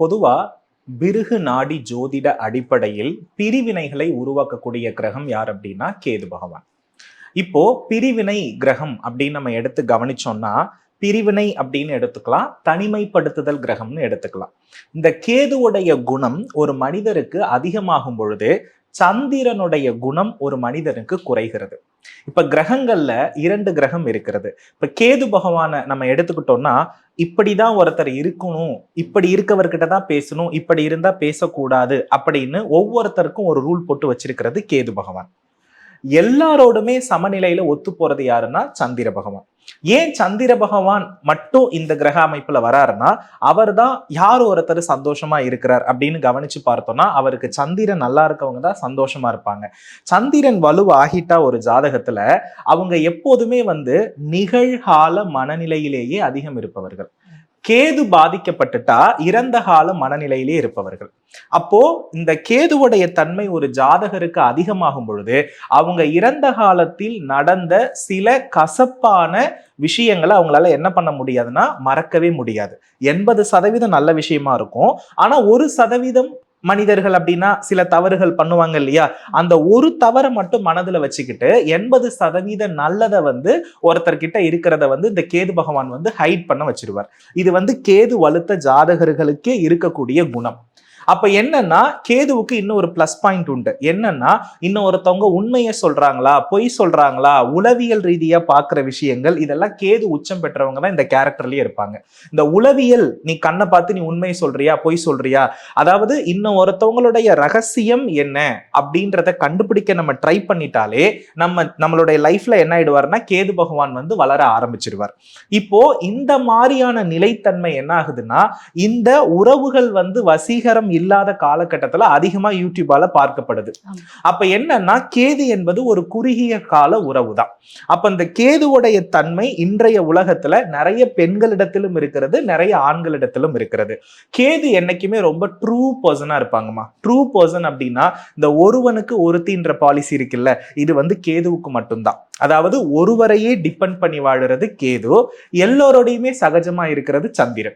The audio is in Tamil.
பொதுவா பிருகு நாடி ஜோதிட அடிப்படையில் பிரிவினைகளை உருவாக்கக்கூடிய கிரகம் யார் அப்படின்னா கேது பகவான். இப்போ பிரிவினை கிரகம் அப்படின்னு நம்ம எடுத்து கவனிச்சோம்னா பிரிவினை அப்படின்னு எடுத்துக்கலாம் தனிமைப்படுத்துதல் கிரகம்னு எடுத்துக்கலாம். இந்த கேதுவுடைய குணம் ஒரு மனிதருக்கு அதிகமாகும் பொழுது சந்திரனுடைய குணம் ஒரு மனிதனுக்கு குறைகிறது. இப்ப கிரகங்கள்ல இரண்டு கிரகம் இருக்கிறது. இப்ப கேது பகவானை நம்ம எடுத்துக்கிட்டோம்னா இப்படிதான் ஒருத்தர் இருக்கணும் இப்படி இருக்கவர்கிட்ட தான் பேசணும் இப்படி இருந்தா பேசக்கூடாது அப்படின்னு ஒவ்வொருத்தருக்கும் ஒரு ரூல் போட்டு வச்சிருக்கிறது கேது பகவான். எல்லாரோடுமே சமநிலையில ஒத்து போறது யாருன்னா சந்திர பகவான். ஏன் சந்திர பகவான் மட்டும் இந்த கிரக அமைப்புல வராருன்னா அவர் தான் யார் ஒருத்தர் சந்தோஷமா இருக்கிறார் அப்படின்னு கவனிச்சு பார்த்தோம்னா அவருக்கு சந்திரன் நல்லா இருக்கவங்க தான் சந்தோஷமா இருப்பாங்க. சந்திரன் வலுவாகிட்டா ஒரு ஜாதகத்துல அவங்க எப்போதுமே வந்து நிகழ்கால மனநிலையிலேயே அதிகம் இருப்பவர்கள். கேது பாதிக்கப்பட்டுட்டா இறந்த கால மனநிலையிலே இருப்பவர்கள். அப்போ இந்த கேதுவுடைய தன்மை ஒரு ஜாதகருக்கு அதிகமாகும் பொழுது அவங்க இறந்த காலத்தில் நடந்த சில கசப்பான விஷயங்களை அவங்களால என்ன பண்ண முடியாதுன்னா மறக்கவே முடியாது. எண்பது சதவீதம் நல்ல விஷயமா இருக்கும். ஆனா ஒரு சதவீதம் மனிதர்கள் அப்படின்னா சில தவறுகள் பண்ணுவாங்க இல்லையா? அந்த ஒரு தவறை மட்டும் மனதுல வச்சுக்கிட்டு எண்பது சதவீத நல்லதை வந்து ஒருத்தர்கிட்ட இருக்கிறத வந்து இந்த கேது பகவான் வந்து ஹைட் பண்ண வச்சிருவார். இது வந்து கேது வலுத்த ஜாதகர்களுக்கே இருக்கக்கூடிய குணம். அப்ப என்னன்னா கேதுவுக்கு இன்னும் ஒரு பிளஸ் பாயிண்ட் உண்டு. என்னன்னா இன்னும் ஒருத்தவங்க உண்மையை சொல்றாங்களா பொய் சொல்றாங்களா உளவியல் ரீதியா பாக்குற விஷயங்கள் இதெல்லாம் கேது உச்சம் பெற்றவங்க தான் இந்த கேரக்டர்லயே இருப்பாங்க. இந்த உளவியல் நீ கண்ணை பார்த்து நீ உண்மையை சொல்றியா பொய் சொல்றியா அதாவது இன்னும் ஒருத்தவங்களுடைய ரகசியம் என்ன அப்படின்றத கண்டுபிடிக்க நம்ம ட்ரை பண்ணிட்டாலே நம்ம நம்மளுடைய லைஃப்ல என்ன ஆயிடுவார்னா கேது பகவான் வந்து வளர ஆரம்பிச்சிருவார். இப்போ இந்த மாதிரியான நிலைத்தன்மை என்ன ஆகுதுன்னா இந்த உறவுகள் வந்து வசீகரம் இல்லாத காலகட்டத்துல அதிகமா யூடியூபால பார்க்கப்படுது. அப்ப என்னன்னா கேது என்பது ஒரு குறுகிய கால உறவு தான் அப்ப இந்த கேதுவுடைய தன்மை இன்றைய உலகத்துல நிறைய பெண்களிடத்திலும் இருக்கிறது நிறைய ஆண்களிடத்திலும் இருக்கிறது. கேது என்னைக்குமே ரொம்ப ட்ரூ பர்சனா இருப்பாங்கம்மா. ட்ரூ பர்சன் அப்படின்னா இந்த ஒருவனுக்கு ஒருத்தின்ற பாலிசி இருக்குல்ல இது வந்து கேதுவுக்கு மட்டும்தான். அதாவது ஒருவரையே டிபெண்ட் பண்ணி வாழுறது கேது எல்லோரோடையுமே சகஜமா இருக்கிறது சந்திரன்.